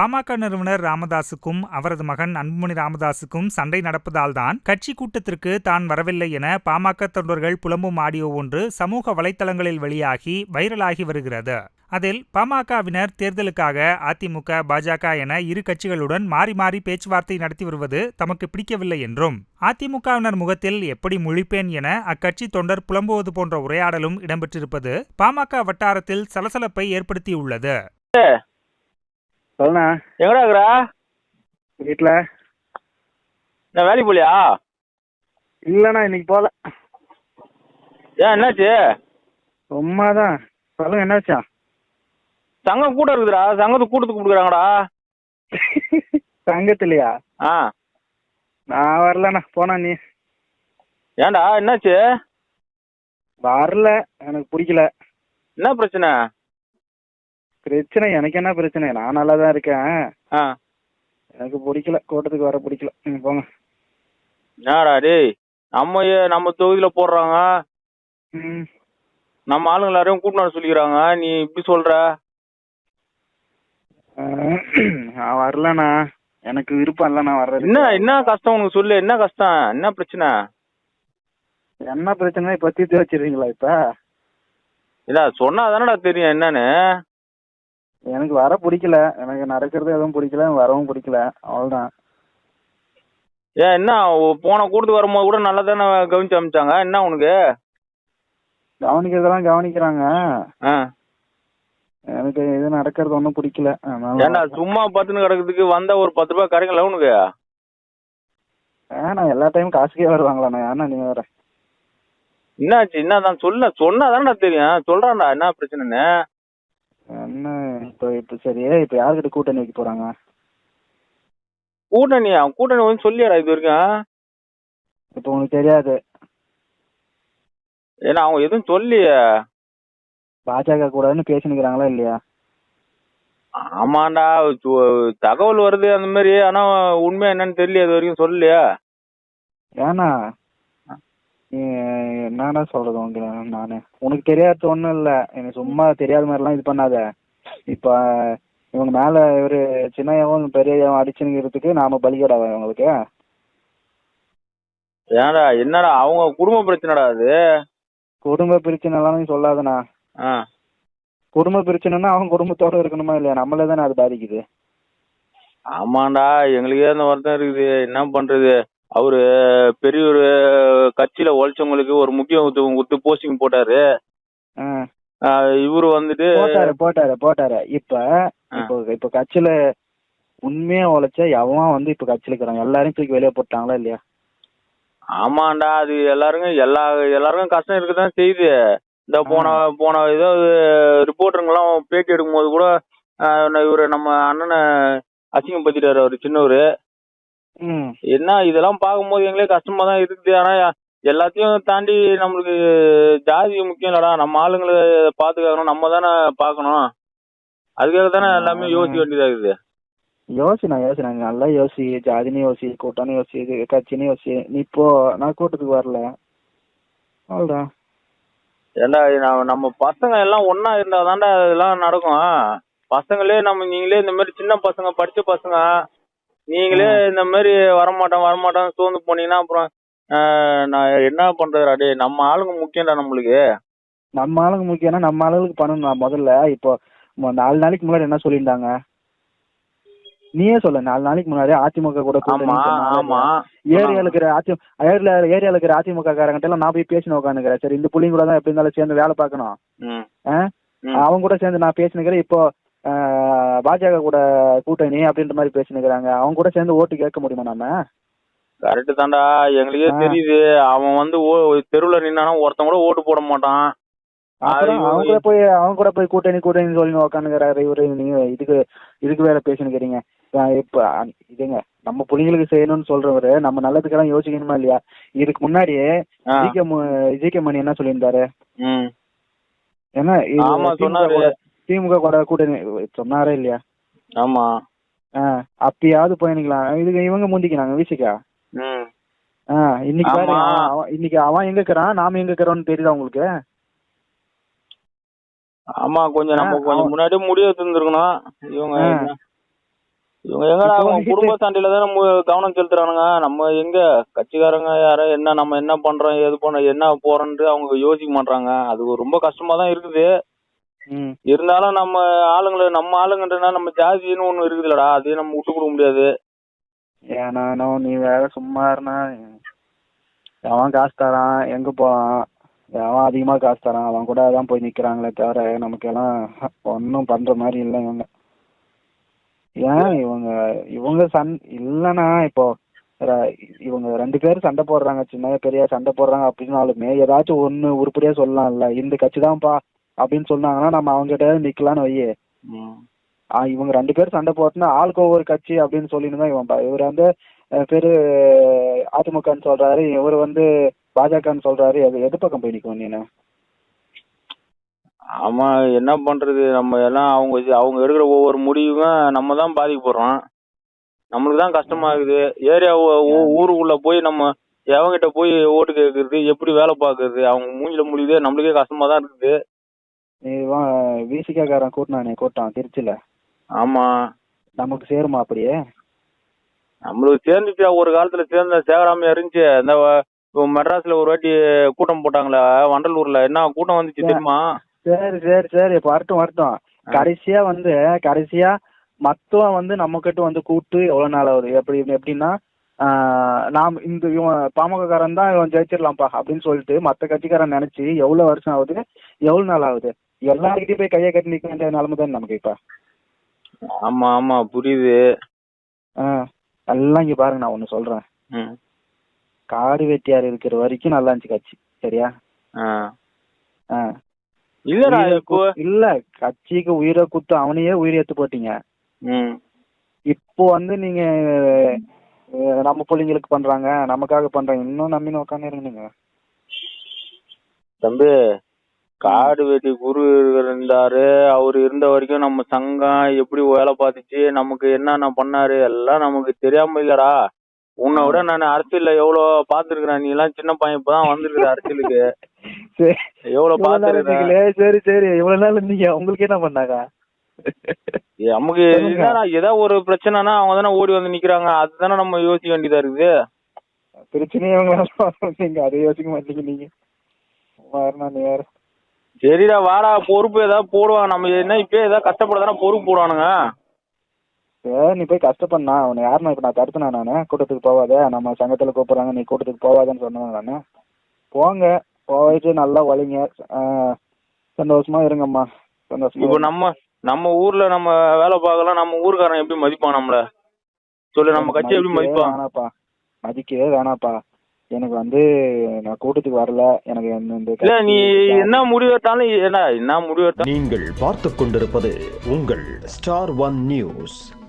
பாமக நிறுவனர் ராமதாசுக்கும் அவரது மகன் அன்புமணி ராமதாசுக்கும் சண்டை நடப்பதால்தான் கட்சி கூட்டத்திற்கு தான் வரவில்லை என பாமக தொண்டர்கள் புலம்பும் ஆடியோ ஒன்று சமூக வலைத்தளங்களில் வெளியாகி வைரலாகி வருகிறது. அதில் பாமகவினர் தேர்தலுக்காக அதிமுக பாஜக என இரு கட்சிகளுடன் மாறி மாறி பேச்சுவார்த்தை நடத்தி வருவது தமக்கு பிடிக்கவில்லை என்றும் அதிமுகவினர் முகத்தில் எப்படி முழிப்பேன் என அக்கட்சி தொண்டர் புலம்புவது போன்ற உரையாடலும் இடம்பெற்றிருப்பது பாமக வட்டாரத்தில் சலசலப்பை ஏற்படுத்தியுள்ளது. சொல்லுண்ணா. எங்கடா இருக்கிற? வீட்டில் நான் வேலைக்கு போலியா? இல்லைண்ணா இன்னைக்கு போகல ஏன் என்னாச்சு? சும்மா தான் சொல்லுங்க என்னாச்சா? சங்கம் கூட்டம் இருக்குதுடா. சங்கத்துக்கு கூட்டத்துக்கு கொடுக்குறாங்கடா. தங்கத்திலையா? ஆ. நான் வரலண்ணா. போனா நீ. ஏன்டா என்னாச்சு? வரல. எனக்கு பிடிக்கல. என்ன பிரச்சனை? பிரச்சனை எனக்கு என்ன பிரச்சனை? நான் நல்லா தான் இருக்கேன் எனக்கு பிடிக்கல. கூட்டத்துக்கு வர பிடிக்கல. நீங்க போங்க. என்னடா டேய்? நம்ம நம்ம தொகுதியில போடுறாங்க. நம்ம ஆளுங்க எல்லாரையும் வர சொல்லிக்கிறாங்க. நீ இப்படி சொல்ற? நான் வரலண்ணா. எனக்கு விருப்பம் இல்லை நான் வர்றது என்ன என்ன கஷ்டம் உனக்கு சொல்லு? என்ன கஷ்டம்? என்ன பிரச்சனை? என்ன பிரச்சனை இப்ப தீர்த்து வச்சிருக்கீங்களா இப்ப? இல்ல சொன்னா தானடா தெரியும் என்னன்னு? எனக்கு வர பிடிக்கல. எனக்கு நடக்கிறது எதுவும் பிடிக்கல. வரவும் பிடிக்கல. அவ்வளவுதான். ஏன் என்ன போன கூட்டத்துக்கு வரும்போது கூட நல்லா தானே கவனிச்சு அமிச்சாங்க என்ன உனக்கு? கவனிக்கிறதெல்லாம் கவனிக்கிறாங்க. எனக்கு இது நடக்கிறது ஒன்றும் பிடிக்கல. ஏன்டா சும்மா பத்துன்னு கிடக்கிறதுக்கு வந்தா ஒரு பத்து ரூபாய் கரைங்களா உனக்கு? ஏன்னா எல்லா டைமும் காசுக்கே வருவாங்களாண்ணா. ஏன்னா நீ வேற? என்னாச்சு? என்னதான்? சொல்ல சொன்னாதானடா தெரியும். சொல்றான்டா என்ன பிரச்சனைன்னு. என்ன இப்போ இப்போ சரி இப்போ யார்கிட்ட கூட்டணி வைக்க போறாங்க? கூட்டணி அவன் கூட்டணி வந்து சொல்லியாடா இது வரைக்கும்? இப்போ உனக்கு தெரியாது. ஏன்னா அவங்க எதுவும் சொல்லியே பாஜக கூடன்னு பேசினுக்கிறாங்களா இல்லையா? ஆமாண்டா தகவல் வருது அந்த மாதிரி ஆனா உண்மை என்னன்னு தெரியல இது வரைக்கும் சொல்லலையா. ஏன்னா என்னடா சொல்றது உங்களுக்கு நானு. உனக்கு தெரியாத ஒன்றும் இல்லை. எனக்கு சும்மா தெரியாத மாதிரிலாம் இது பண்ணாத. இப்போ இவங்க மேல இவரு சின்னையாவும் பெரியவும் அடிச்சுங்கிறதுக்கு நாம பலிகடாவா இவங்களுக்கு. ஏன்டா என்னடா அவங்க குடும்ப பிரச்சனைடா அது? குடும்ப பிரச்சனைலாம் நீ சொல்லாதண்ணா குடும்ப பிரச்சனைனா அவங்க குடும்பத்தோட இருக்கணுமா இல்லையா? நம்மளே தானே அது பாதிக்குது. ஆமாண்டா எங்களுக்கே அந்த வருத்தம் இருக்குது. என்ன பண்றது? அவரு பெரிய ஒரு கட்சியில உழைச்சவங்களுக்கு ஒரு முக்கியத்துவம் கொடுத்து போஸ்டிங் போட்டாரு. இவரு வந்துட்டு போட்டாரு போட்டாரு போட்டாரு. இப்ப இப்போ இப்ப கட்சியில உண்மையா உழைச்சா எவன் வந்து இப்ப கட்சியில இருக்கிறாங்க எல்லாரையும் தூக்கி வெளியே போட்டாங்களா இல்லையா? ஆமாண்டா அது எல்லாருக்கும் எல்லா எல்லாருக்கும் கஷ்டம் இருக்குதான் செய்யுது. இந்த போன போன ஏதோ ரிப்போர்ட்டருங்கெல்லாம் பேட்டி எடுக்கும்போது கூட ஆஹ் நான் இவரு நம்ம அண்ணனை அசிங்கப்படுத்திட்டாரு அவரு சின்னவரு. என்ன இதெல்லாம் பார்க்கும்போது எங்களே கஷ்டமா தான் இருக்குது. ஆனா எல்லாத்தையும் தாண்டி நம்மளுக்கு ஜாதி முக்கியம் இல்லடா. நம்ம ஆளுங்களை பாத்துக்கணும் நம்ம தானே பார்க்கணும் அதுக்காக தானே எல்லாமே யோசிக்க வேண்டியதா இருக்குது. யோசினா யோசினா நல்லா யோசி. ஜாதினு யோசி கூட்டம்னு யோசி கட்சின்னு யோசி. நீ இப்போ நான் கூட்டத்துக்கு வரல. அவ்வளோதான் ஏண்டா நம்ம- பசங்க எல்லாம் ஒண்ணா இருந்தா தான்டா இதெல்லாம் நடக்கும். பசங்களே நம்ம நீங்களே இந்த மாதிரி சின்ன பசங்க படிச்ச பசங்க நீங்களே இந்த மாதிரி வரமாட்டோம் வரமாட்டோம் சோர்ந்து போனீங்கன்னா அப்புறம் நான் என்ன பண்றதுடா டேய் நம்ம ஆளுங்க முக்கியம்டா நம்மளுக்கு? நம்ம ஆளுங்க முக்கியம்னா நம்ம ஆளுங்களுக்கு பண்ணணும். முதல்ல இப்போ நாலு நாளைக்கு முன்னாடி என்ன சொல்லியிருந்தாங்க? நீயே சொல்லு நாலு நாளைக்கு முன்னாடி அதிமுக கூட ஏரியால இருக்கிற அதி ஏரியா ஏரியால இருக்கிற அதிமுக காரங்கிட்ட எல்லாம் நான் போய் பேசின உட்காந்துக்கிறேன் சரி இந்த புள்ளிங்க கூட தான் எப்படி இருந்தாலும் சேர்ந்து வேலை பார்க்கணும். அவங்க கூட சேர்ந்து நான் பேசினுக்கிறேன். இப்போ பாஜக கூட கூட்டணி அப்படின்ற மாதிரி பேசினுக்கிறாங்க. அவங்க கூட சேர்ந்து ஓட்டு கேட்க முடியுமா நாம? கரெக்ட் தான்டா. எங்களுக்கே. தெரியுது. அவன் வந்து தெருவுல நின்னானா ஒருத்தன் கூட ஓட்டு போட மாட்டான். அவங்க கூட போய் அவங்க கூட போய் கூட்டணி கூட்டணி சொல்லி உட்காந்துக்கிறாரு இவரு. நீங்க இதுக்கு இதுக்கு வேற பேசினுக்கிறீங்க. ஆ, இப்ப இதுங்க நம்ம புள்ளிங்களுக்கு செய்யணும்னு சொல்றவரு நம்ம நல்லதுக்கெல்லாம் யோசிக்கணுமா இல்லையா? இதுக்கு முன்னாடி. ஜிகே ஜிகே மணி என்ன சொல்லியிருந்தாரு? ஏன்னா திமுக சொன்னாரு. கூட- கூட்டணி சொன்னாரே இல்லையா? ஆமா. அப்பயாவது போயிக்கலாம் இதுக்கு இவங்க முந்திக்கிறாங்க விசிக்கா? இன்னைக்கு பாரு இன்னைக்கு அவன் எங்க இருக்கிறான்? நாம எங்க இருக்கிறோம்னு தெரியுதா உங்களுக்கு? ஆமா கொஞ்சம் நம்ம கொஞ்சம் முன்னாடியே முடிவு தந்துருக்கணும் இவங்க இவங்க எங்கடா அவங்க குடும்ப சண்டையில தான் நம்ம கவனம் செலுத்துறானுங்க? நம்ம எங்க? கட்சிக்காரங்க யார? என்ன நம்ம என்ன பண்றோம்? எது பண்ண என்ன போறோன்ட்டு அவங்க யோசிக்க மாட்டாங்க அது ரொம்ப கஷ்டமா தான் இருக்குது. இருந்தாலும் நம்ம ஆளுங்களை நம்ம ஆளுங்கன்றனா நம்ம ஜாதின்னு ஒண்ணு இருக்குதுலடா அதையும் நம்ம விட்டு கொடுக்க முடியாது. ஏன்னா நீ வேற சும்மா இருந்தா எவன் காசு தரான்? எங்க போவான் எவன் அதிகமா காசு தரான்? அவன் கூட தான் போய் நிக்கிறாங்களே தவிர நமக்கு எல்லாம் ஒன்னும் பண்ற மாதிரி இல்லை இவங்க. ஏன் இவங்க இவங்க சண் இல்லைன்னா இப்போ இவங்க ரெண்டு பேரும் சண்டை போடுறாங்க சின்ன பெரிய சண்டை போடுறாங்க அப்படின்னாலுமே ஏதாச்சும் ஒண்ணு உருப்படியா சொல்லலாம்ல. இந்த கட்சி தான்ப்பா அப்படின்னு சொன்னாங்கன்னா நம்ம அவங்க கிட்ட நிக்கலாம்னு வையே. இவங்க ரெண்டு பேரும் சண்டை போட்டுனா ஆளுக்கு ஒவ்வொரு கட்சி அப்படின்னு சொல்லிட்டு தான் இவன் இவர் வந்து பேரு அதிமுகன்னு சொல்றாரு இவர் வந்து பாஜகன்னு சொல்றாரு. எது எது பக்கம் போய் நிற்கும் நீனு ஆமா என்ன பண்றது? நம்ம எல்லாம் அவங்க அவங்க எடுக்கிற ஒவ்வொரு முடிவும் நம்ம தான் பாதிக்கப்படுறோம். நம்மளுக்கு தான் கஷ்டமா இருக்குது ஏரியா ஊருக்குள்ள போய் நம்ம எவங்கிட்ட போய் ஓட்டு கேட்கறது எப்படி வேலை பார்க்கறது? அவங்க மூஞ்சில முடியுது நம்மளுக்கே கஷ்டமா தான் இருக்குது. நீ விசிகாக்காரன் கூட்டினானே கூட்டான் திருச்சியில ஆமா. நமக்கு சேருமா அப்படியே? நம்மளுக்கு சேர்ந்துச்சு ஒரு காலத்துல சேர்ந்த சேகராமையா இருந்துச்சு. இந்த இப்போ மெட்ராஸ்ல ஒரு வாட்டி கூட்டம் போட்டாங்களே வண்டலூர்ல. என்ன கூட்டம் வந்துச்சு தெரியுமா? சரி சரி சரி வரட்டும் வரட்டும். கடைசியா வந்து கடைசியா மத்தவன் வந்து நம்ம கிட்ட வந்து கூட்டு எவ்வளவு நாள் ஆகுது? எப்படி எப்படின்னா நாம் இந்த இவன் பாமக காரன் தான் இவன் ஜெயிச்சிடலாம்ப்பா அப்படின்னு சொல்லிட்டு மத்த கட்சிக்காரன் நினைச்சு எவ்வளவு வருஷம் ஆகுது? எவ்வளவு நாள் ஆகுது? எல்லாருக்கிட்டையும் போய் கையை கட்டி நிக்க வேண்டிய நிலைமை தான் நமக்கு இப்ப. ஆமா ஆமா புரியுது. எல்லாம் இங்க பாருங்க நான் ஒண்ணு சொல்றேன். காடு வெட்டியார் இருக்கிற வரைக்கும் நல்லா இருந்துச்சு கட்சி சரியா? இல்லடா இல்ல கட்சிக்கு உயிரை குத்து அவனையே உயிரை எடுத்து போட்டீங்க. இப்போ வந்து நீங்க நம்ம பிள்ளைங்களுக்கு பண்றாங்க நமக்காக பண்றாங்க இன்னும் நம்பின்னு உட்காந்து நீங்க. தம்பி காடு வெட்டி குரு இருந்தாரு. அவர் இருந்த வரைக்கும் நம்ம சங்கம் எப்படி வேலை பார்த்துச்சு நமக்கு என்னென்ன பண்ணாரு எல்லாம் நமக்கு தெரியாம இல்லடா. உன்னை விட நான் அரசியல்ல எவ்வளவு பாத்துருக்கிறேன் நீ எல்லாம் சின்ன பையன் இப்பதான் வந்திருக்கிற அரசியலுக்கு. எவ்வளவு இருந்தீங்களே. சரி சரி. இவ்வளவு நாள் இருந்தீங்க. உங்களுக்கு என்ன பண்ணாங்க? நமக்கு சொல்லுங்க. என்னடா ஏதோ ஒரு பிரச்சனைனா அவங்க தானே ஓடி வந்து நிக்கிறாங்க. அதுதானே நம்ம யோசிக்க வேண்டியதா இருக்குது? பிரச்சனையே நீங்க அதை யோசிக்க மாட்டீங்க நீங்க வரணும் நீ வேற. சரிடா வாடா பொறுப்பு ஏதாவது போடுவாங்க. நம்ம என்ன இப்பயே ஏதாவது கஷ்டப்பட பொறுப்பு போடுவானுங்க. சரி நீ போய் கஷ்டப்பண்ணா உன்னை யாருன்னா இப்ப நான் தடுத்தனா நானு? கூட்டத்துக்கு போவாத. நம்ம சங்கத்துல கூப்பிடுறாங்க. நீ கூட்டத்துக்கு போவாதன்னு சொன்னேன் நானு. போங்க. போயிட்டு நல்லா ஒழிங்க ஆஹ், சந்தோஷமா இருங்கம்மா. சந்தோஷமா இப்போ. நம்ம நம்ம ஊர்ல நம்ம வேலை பார்க்கலாம் நம்ம ஊர்க்காரன் எப்படி மதிப்பான் நம்மள? சொல்லு நம்ம கட்சி எப்படி மதிப்பான்? வேணாப்பா மதிக்கவே வேணாப்பா எனக்கு வந்து நான் கூட்டத்துக்கு வரல. எனக்கு இந்த- இல்ல நீ என்ன முடிவு எடுத்தாலும் என்ன என்ன முடிவு எடுத்தாலும் நீங்கள் பார்த்துக் கொண்டிருப்பது உங்கள் ஸ்டார் ஒன் நியூஸ்.